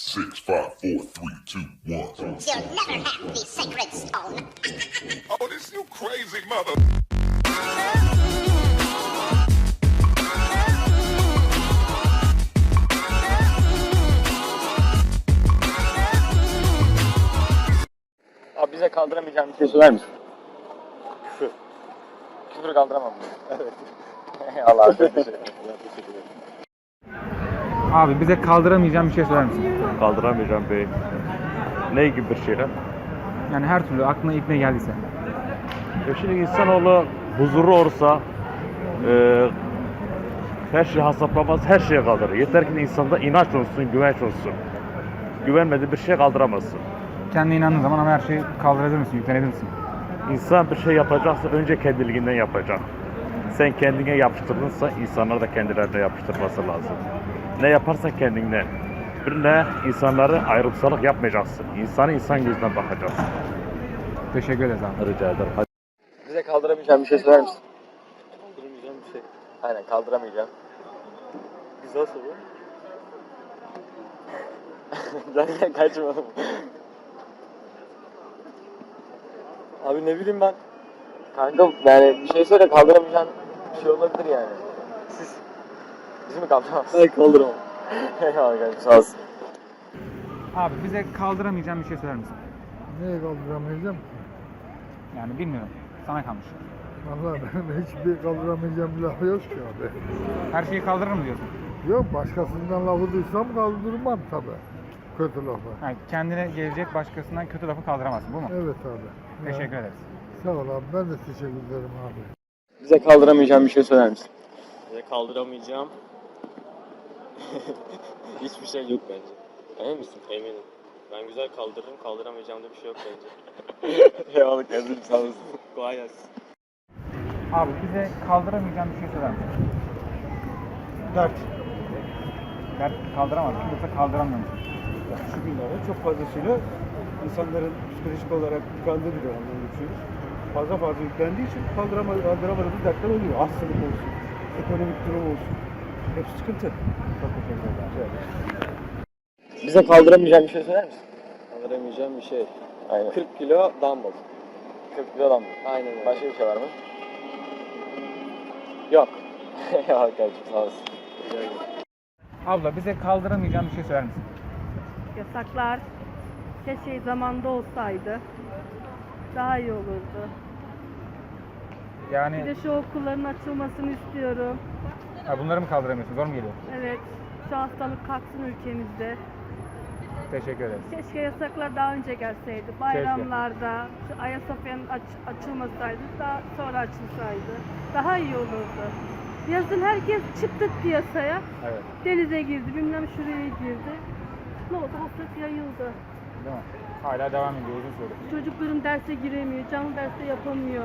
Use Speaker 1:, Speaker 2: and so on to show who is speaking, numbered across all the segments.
Speaker 1: Six, five, four, three, two, one.
Speaker 2: You'll never have the sacred stone.
Speaker 1: Oh, this you crazy mother.
Speaker 3: Abi bize kaldıramayacağın bir şey söyler misin? Küfür. Küfür kaldıramam. Evet. Allah çok teşekkür ederim.
Speaker 4: Abi bize kaldıramayacağım bir şey söyler misin?
Speaker 5: Kaldıramayacağım bey. Ne gibi bir şeyler?
Speaker 4: Yani her türlü aklına ilk ne geldiyse.
Speaker 5: Ya şimdi insanoğlu huzurlu olursa e, her şeyi hesaplamaz, her şeye kaldırır. Yeter ki insanda inanç olsun, güvenç olsun. Güvenmediği bir şey kaldıramazsın.
Speaker 4: Kendine inandığın zaman ama her şeyi kaldırabilir misin, yüklenebilir misin?
Speaker 5: İnsan bir şey yapacaksa önce kendiliğinden yapacak. Sen kendine yapıştırdınsa insanlar da kendilerine yapıştırması lazım. Ne yaparsan kendinden. Bir ne insanları ayrımsalık yapmayacaksın. İnsanı insan gözünden bakacaksın.
Speaker 4: Teşekkür ederiz abi.
Speaker 5: Rica ederim. Hadi.
Speaker 3: Bize kaldıramayacağın bir şey söyler misin? Kaldıramayacağım bir şey. Aynen kaldıramayacağım. Güzel soru. Zaten kaçmadım. Abi ne bileyim ben. Kanka yani bir şey söyle kaldıramayacağın bir şey olabilir yani. Siz bizi mi kaldıramazsınız? Hayır kaldıramam. Eyvallah kardeşim sağ olsun.
Speaker 4: Abi bize kaldıramayacağım bir şey söyler misin?
Speaker 6: Neye kaldıramayacağım?
Speaker 4: Yani bilmiyorum. Sana kalmış.
Speaker 6: Valla benim hiçbir kaldıramayacağım bir laf yok ki abi.
Speaker 4: Her şeyi kaldırır mı diyorsun?
Speaker 6: Yok başkasından lafı duysam kaldırmam tabi. Kötü lafı.
Speaker 4: Yani kendine gelecek başkasından kötü lafı kaldıramazsın bu mu?
Speaker 6: Evet abi.
Speaker 4: Teşekkür ederiz.
Speaker 6: Sağ ol abi. Ben de teşekkür ederim abi.
Speaker 3: Bize kaldıramayacağın bir şey söyler misin?
Speaker 7: Ve kaldıramayacağım. Hiçbir şey yok bence. Emin misin? Eminim. Ben güzel kaldırırım, kaldıramayacağım da bir şey yok bence.
Speaker 3: Eyvallah kardeşim sağ olasın.
Speaker 7: Kolay gelsin.
Speaker 4: Abi bize kaldıramayacağım bir şey söyler misin?
Speaker 8: Dert.
Speaker 4: Dert kaldıramaz. Yoksa kaldıramıyor musun?
Speaker 8: Yani şu günlerde çok fazlasıyla insanların psikolojik olarak tıkandığı bir dönemden geçiyoruz. Fazla fazla yüklendiği için kaldıramadığı, kaldıramadığı dertler oluyor. Hastalık olsun, ekonomik durum olsun. Hepsi sıkıntı.
Speaker 3: Bize kaldıramayacağın bir şey söyler misin?
Speaker 7: Kaldıramayacağım bir şey.
Speaker 3: Aynen.
Speaker 7: 40 kilo dumbbell.
Speaker 3: 40 kilo mı?
Speaker 7: Aynen öyle.
Speaker 3: Başka bir şey var mı?
Speaker 7: Yok.
Speaker 3: Kardeşim sağ olasın.
Speaker 4: Abla bize kaldıramayacağım bir şey söyler misin?
Speaker 9: Yasaklar keşke zamanda olsaydı. Daha iyi olurdu. Bir
Speaker 4: Yani
Speaker 9: de şu okulların açılmasını istiyorum.
Speaker 4: ha, bunları mı kaldıramıyorsun? Zor mu geliyor?
Speaker 9: Evet, şu hastalık kalksın ülkemizde.
Speaker 4: Teşekkür ederiz.
Speaker 9: Keşke yasaklar daha önce gelseydi. Bayramlarda şu Ayasofya'nın aç- açılmasaydı, daha sonra açılsaydı. Daha iyi olurdu. Yazın herkes çıktı piyasaya.
Speaker 4: Evet.
Speaker 9: Denize girdi, bilmem şuraya girdi. Ne oldu? Hastalık yayıldı.
Speaker 4: Değil mi? Hala devam ediyor uzun süre.
Speaker 9: Çocukların derse giremiyor, canlı derste yapamıyor.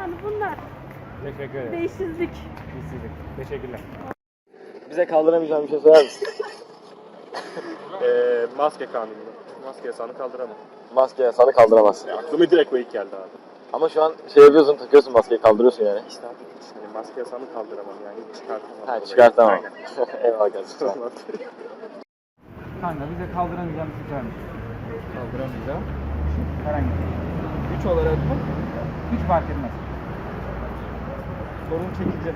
Speaker 9: Yani bunlar
Speaker 4: Teşekkür ederiz.
Speaker 9: değişsizlik.
Speaker 4: İşsizlik. Teşekkürler.
Speaker 3: Bize kaldıramayacağın bir şey söyler misin?
Speaker 7: Ee, maske kanunu. Maske yasağını kaldıramam.
Speaker 3: Maske yasağını kaldıramazsın.
Speaker 7: Aklıma direkt o ilk geldi abi.
Speaker 3: Ama şu an şey yapıyorsun, takıyorsun maskeyi kaldırıyorsun yani.
Speaker 7: İşte abi, hani maske yasağını kaldıramam yani çıkartamam.
Speaker 3: Ha çıkartamam.
Speaker 7: Aynen.
Speaker 3: Eyvallah kardeşim.
Speaker 4: Kanka bize kaldıramayacağım bir şey söyler misin? Kaldıramayacağım. Herhangi bir şey.
Speaker 8: Güç olarak mı?
Speaker 4: Hiç fark etmez.
Speaker 8: Sorun çekici.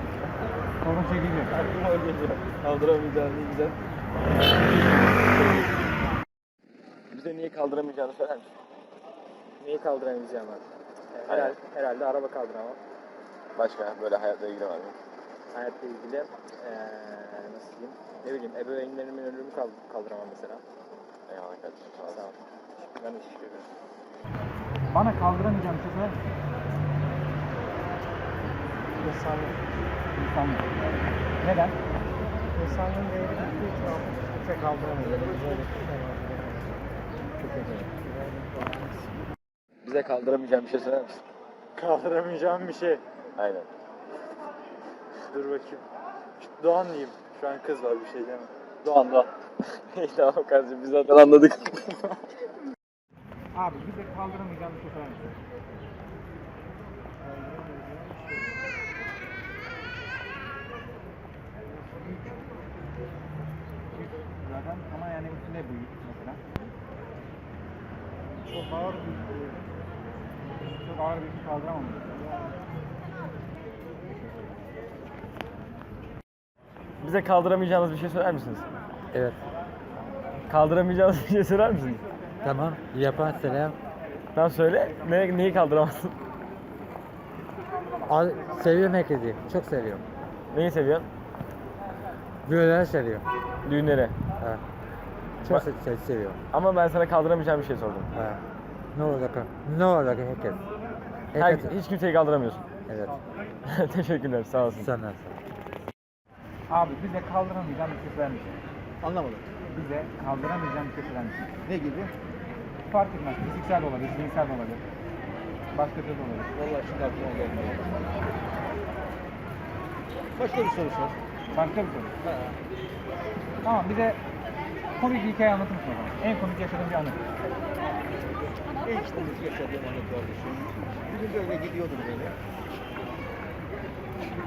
Speaker 4: Sorun çekici.
Speaker 8: Aklıma o geliyor. Kaldıramayacağım ne güzel.
Speaker 3: Bize niye kaldıramayacağını söyler misin?
Speaker 7: Neyi kaldıramayacağım abi?
Speaker 3: Aynen.
Speaker 7: Herhalde, herhalde araba kaldıramam.
Speaker 3: Başka böyle hayatla ilgili var mı?
Speaker 7: Hayatla ilgili eee nasıl diyeyim? Ne bileyim ebeveynlerimin kald- kaldıramam mesela.
Speaker 3: Eyvallah kardeşim sağ
Speaker 7: Sağ
Speaker 3: ol.
Speaker 7: Ben de teşekkür ederim.
Speaker 4: Bana kaldıramayacağım bir şey söyler misin?
Speaker 8: İnsanlık.
Speaker 4: İnsanlık. Neden?
Speaker 8: İnsanlığın değeri gittiği için artık kimse kaldıramıyor. Böyle
Speaker 4: Çok teşekkür ederim.
Speaker 3: Bize kaldıramayacağın bir şey söyler misin?
Speaker 8: Kaldıramayacağım bir şey.
Speaker 3: Aynen.
Speaker 8: Dur bakayım. Şu Doğan diyeyim. Şu an kız var bir şey diyemem.
Speaker 3: Doğan Doğan. İyi tamam kardeşim biz zaten anladık.
Speaker 4: Abi bize kaldıramayacağım bir şey söyler misin? Zaten ama yani ne bu mesela?
Speaker 10: Çok ağır bir
Speaker 4: Çok ağır bir şey kaldıramam.
Speaker 3: Bize kaldıramayacağınız bir şey söyler misiniz?
Speaker 7: Evet.
Speaker 3: Kaldıramayacağınız bir şey söyler misiniz?
Speaker 7: Tamam. Yapan selam.
Speaker 3: Tamam söyle. Ne, neyi kaldıramazsın?
Speaker 7: Al, seviyorum herkesi. Çok seviyorum.
Speaker 3: Neyi seviyorsun?
Speaker 7: Böyleleri seviyorum.
Speaker 3: Düğünleri.
Speaker 7: Ha. Çok se- se- seviyorum.
Speaker 3: Ama ben sana kaldıramayacağım bir şey sordum.
Speaker 7: Ha. Ne olacak? Ne olacak herkes?
Speaker 3: Her,
Speaker 7: Herkes.
Speaker 3: hiç kimseyi kaldıramıyorsun.
Speaker 7: Evet.
Speaker 3: Teşekkürler. Sağ olasın.
Speaker 7: Sana.
Speaker 4: Abi bize kaldıramayacağım bir şey söyler misin?
Speaker 10: Anlamadım.
Speaker 4: Bize kaldıramayacağım bir şey söyler misin?
Speaker 10: Ne gibi?
Speaker 4: Fark etmez. Fiziksel de olabilir, zihinsel de olabilir. Başka türlü de olabilir.
Speaker 10: Vallahi şimdi aklıma gelmiyor. Başka bir soru sor.
Speaker 4: Başka bir soru. Tamam bize komik bir hikaye anlatır mısın? En komik yaşadığın bir anı.
Speaker 10: En komik yaşadığım anı kardeşim. Bir böyle gidiyordum böyle.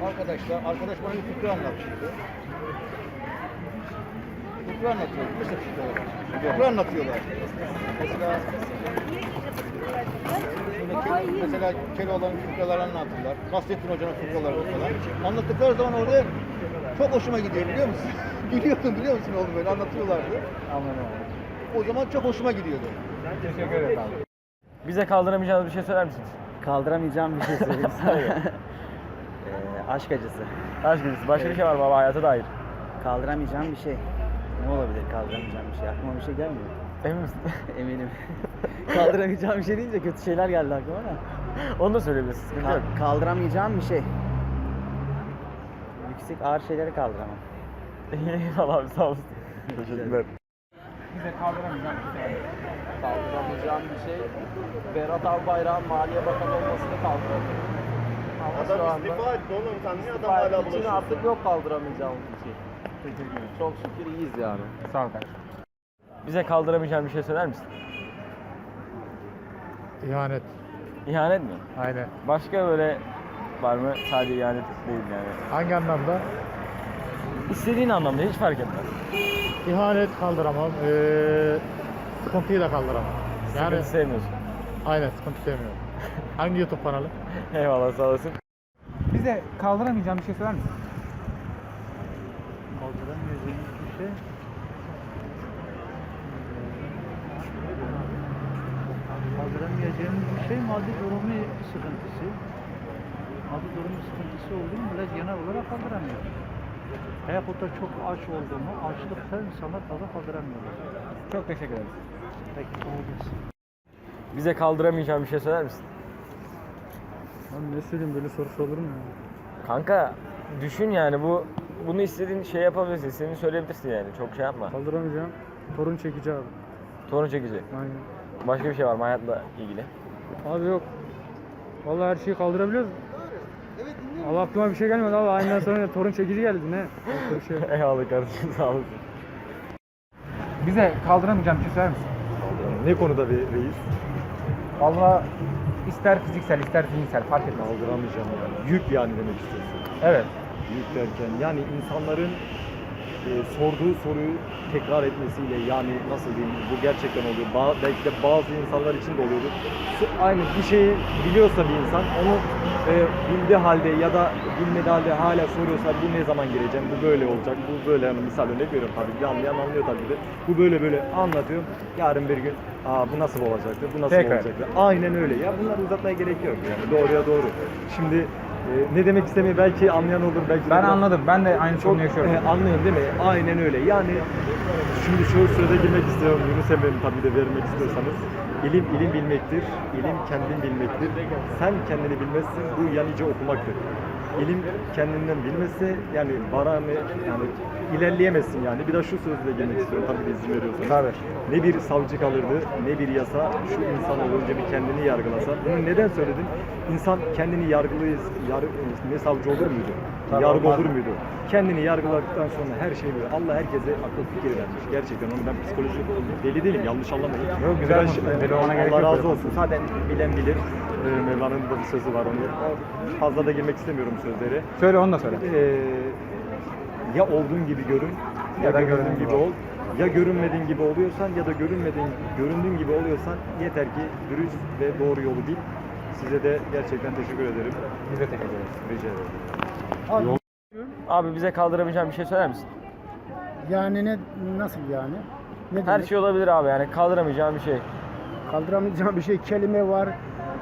Speaker 10: Arkadaşlar, arkadaş bana bir fıkra anlatıyordu. Fıkra anlatıyordu. Mesela fıkralar. Fıkra anlatıyorlar. Mesela Şöyle, mesela Keloğlan'ın fıkralarını anlatırlar. Nasrettin Hoca'nın fıkralarını falan. Anlattıkları zaman orada çok hoşuma gidiyor biliyor musun? Gülüyordum biliyor musun oğlum böyle anlatıyorlardı.
Speaker 4: Anladım abi.
Speaker 10: O zaman çok hoşuma gidiyordu.
Speaker 4: Teşekkür ederim abi.
Speaker 3: Bize kaldıramayacağınız bir şey söyler misiniz?
Speaker 7: Kaldıramayacağım bir şey söyleyeyim ee, aşk acısı.
Speaker 3: Aşk ilişkisi. Başka bir şey var mı baba hayata dair?
Speaker 7: Kaldıramayacağım bir şey. Ne olabilir kaldıramayacağım bir şey? Aklıma bir şey gelmiyor.
Speaker 3: Emin misin?
Speaker 7: Eminim. kaldıramayacağım bir şey deyince kötü şeyler geldi aklıma da.
Speaker 3: Onu da söyleyebilirsin. Sıkıntı yok.
Speaker 7: Kal- kaldıramayacağım bir şey. Yüksek ağır şeyleri kaldıramam.
Speaker 3: Eyvallah abi sağ olasın. Teşekkürler.
Speaker 4: Bize kaldıramayacağım bir şey?
Speaker 7: Kaldıramayacağım bir şey. Berat Albayrak'ın Maliye Bakanı olmasını kaldıramıyorum. Ama şu anda
Speaker 10: etti oğlum sen niye
Speaker 7: istifa için artık yok kaldıramayacağım bir şey.
Speaker 4: Teşekkür ederim.
Speaker 7: Çok şükür iyiyiz yani.
Speaker 4: Sağ ol kardeşim.
Speaker 3: Bize kaldıramayacağın bir şey söyler misin?
Speaker 6: İhanet.
Speaker 3: İhanet mi?
Speaker 6: Aynen.
Speaker 3: Başka böyle var mı? Sadece ihanet değil yani.
Speaker 6: Hangi anlamda?
Speaker 3: İstediğin anlamda hiç fark etmez.
Speaker 6: İhanet kaldıramam. Ee, sıkıntıyı da kaldıramam. Yani
Speaker 3: Sıkıntı sevmiyorsun.
Speaker 6: aynen sıkıntı sevmiyorum. Hangi YouTube kanalı?
Speaker 3: Eyvallah sağ olasın.
Speaker 4: Bize kaldıramayacağım bir şey söyler misin?
Speaker 10: Kaldıramayacağım bir şey. Kaldıramayacağım bir şey maddi durumu sıkıntısı. Maddi durumu sıkıntısı olduğu mu biraz genel olarak kaldıramıyorum. Hayatta çok aç olduğumu, açlıkta insanlar fazla kaldıramıyorlar.
Speaker 4: Çok teşekkür ederim.
Speaker 10: Peki, kolay gelsin.
Speaker 3: Bize kaldıramayacağın bir şey söyler misin?
Speaker 10: Abi ne söyleyeyim böyle sorusu olur mu?
Speaker 3: Kanka düşün yani bu bunu istediğin şey yapabilirsin. İstediğini söyleyebilirsin yani. Çok şey yapma.
Speaker 10: Kaldıramayacağım. Torun çekici abi.
Speaker 3: Torun çekici.
Speaker 10: Aynen.
Speaker 3: Başka bir şey var mı hayatla ilgili?
Speaker 10: Abi yok. Vallahi her şeyi kaldırabiliyoruz. Allah aklıma bir şey gelmedi abi. Aynen sonra torun çekici geldi ne? Bir şey.
Speaker 3: Eyvallah kardeşim sağ olasın.
Speaker 4: Bize kaldıramayacağım bir şey söyler misin?
Speaker 11: Ne konuda bir reis?
Speaker 4: Valla ister fiziksel ister zihinsel fark etmez.
Speaker 11: Kaldıramayacağım yani. Yük yani demek istiyorsun.
Speaker 4: Evet.
Speaker 11: Yük derken yani insanların e, sorduğu soruyu tekrar etmesiyle yani nasıl diyeyim bu gerçekten oluyor. Ba- belki de bazı insanlar için de oluyordur. Su- Aynı bir şeyi biliyorsa bir insan onu e, bildiği halde ya da bilmediği halde hala soruyorsa bu ne zaman gireceğim, bu böyle olacak, bu böyle yani misal örnek veriyorum tabii ki anlayan anlıyor tabii de. Bu böyle böyle anlatıyorum. Yarın bir gün aa bu nasıl olacaktı, bu nasıl
Speaker 4: Tekrar.
Speaker 11: olacaktı. Aynen öyle ya bunları uzatmaya gerek yok yani doğruya doğru. Şimdi ne demek istemiyor belki anlayan olur belki
Speaker 4: Ben anladım. Ben de aynı sorunu yaşıyorum.
Speaker 11: e, anlıyorum değil mi? Aynen öyle. Yani şimdi şu sırada girmek istiyorum. Yunus Emre'nin tabii de vermek istiyorsanız. İlim ilim bilmektir. İlim kendin bilmektir. Sen kendini bilmezsin. Bu yanice okumaktır. İlim kendinden bilmezse yani baranı yani ilerleyemezsin yani. Bir de şu sözle girmek istiyorum tabii izin veriyorsanız.
Speaker 4: Tabii.
Speaker 11: Ne bir savcı kalırdı ne bir yasa şu insan olunca bir kendini yargılasa. Bunu neden söyledim? İnsan kendini yargılıyız, yar, ne savcı olur muydu?
Speaker 4: Tabii
Speaker 11: Yargı
Speaker 4: olmaz.
Speaker 11: olur muydu? Kendini yargıladıktan sonra her şey böyle. Allah herkese akıl fikir vermiş. Gerçekten onu ben psikoloji deli değilim. Yanlış anlamayın.
Speaker 4: Yok, güzel
Speaker 11: Biraz-
Speaker 4: konuştun. Deli olmana gerek
Speaker 11: Allah
Speaker 4: yok
Speaker 11: razı olsun. Zaten bilen bilir. Ee, Mevlana'nın da bir sözü var onu. Fazla da girmek istemiyorum sözlere.
Speaker 4: Söyle onu da söyle.
Speaker 11: Ee, ya olduğun gibi görün ya,
Speaker 4: Ya da göründüğün gibi
Speaker 11: ol.
Speaker 12: Ya görünmediğin gibi oluyorsan ya da görünmediğin, göründüğün gibi oluyorsan yeter ki dürüst ve doğru yolu bil. Size de gerçekten teşekkür ederim.
Speaker 4: Biz de teşekkür ederiz.
Speaker 12: Rica ederim.
Speaker 3: Abi bize kaldıramayacağın bir şey söyler misin?
Speaker 13: Yani ne nasıl yani? Ne
Speaker 3: Her
Speaker 13: demek?
Speaker 3: şey olabilir abi yani kaldıramayacağın bir şey.
Speaker 13: kaldıramayacağım bir şey kelime var,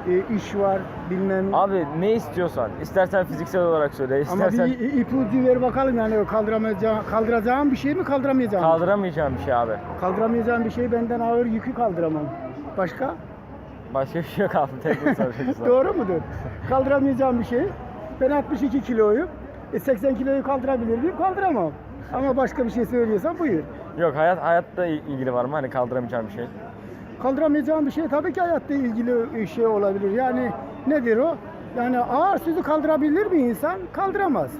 Speaker 13: e, iş var, bilmem.
Speaker 3: Abi ne istiyorsan. istersen fiziksel olarak söyle.
Speaker 13: Ama
Speaker 3: istersen
Speaker 13: bir i- ipucu ver bakalım yani kaldıramayacağım, kaldıracağım bir şey mi kaldıramayacağım? şey?
Speaker 3: kaldıramayacağın bir şey abi.
Speaker 13: Kaldıramayacağım bir şey benden ağır yükü kaldıramam. Başka?
Speaker 3: Başka bir şey yok abi. Tek.
Speaker 13: Doğru mudur? kaldıramayacağım bir şey. Ben 62 kiloyum. E 80 kiloyu kaldırabilir miyim? Kaldıramam. Ama başka bir şey söylüyorsan buyur.
Speaker 3: Yok hayat hayatta ilgili var mı hani kaldıramayacağın bir şey?
Speaker 13: Kaldıramayacağım bir şey tabii ki hayatta ilgili şey olabilir. Yani nedir o? Yani ağır sözü kaldırabilir bir insan? Kaldıramaz.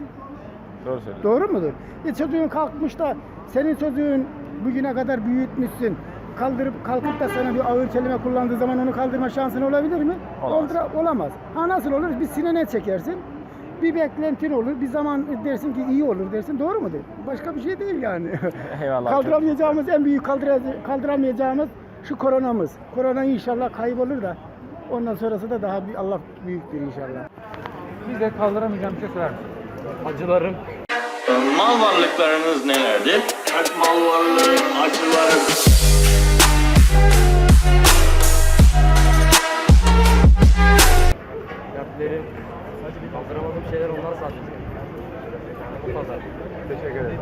Speaker 3: Doğru söylüyorsun.
Speaker 13: Doğru mudur? E çocuğun kalkmış da senin çocuğun bugüne kadar büyütmüşsün. Kaldırıp kalkıp da sana bir ağır kelime kullandığı zaman onu kaldırma şansın olabilir mi?
Speaker 3: Olamaz.
Speaker 13: Olamaz. Ha nasıl olur? Bir sinene çekersin. Bir beklentin olur. Bir zaman dersin ki iyi olur dersin. Doğru mudur? Başka bir şey değil yani.
Speaker 3: Eyvallah.
Speaker 13: Kaldıramayacağımız en büyük kaldıra- kaldıramayacağımız şu koronamız. Korona inşallah kaybolur da ondan sonrası da daha bir Allah büyüktür inşallah.
Speaker 4: Biz de kaldıramayacağım bir şey sorar
Speaker 11: Acılarım.
Speaker 14: Mal varlıklarınız nelerdir? Çok mal varlığı, acılarım. Dertleri, kaldıramadığım şeyler onlar sadece. Bu kadar. Teşekkür ederim.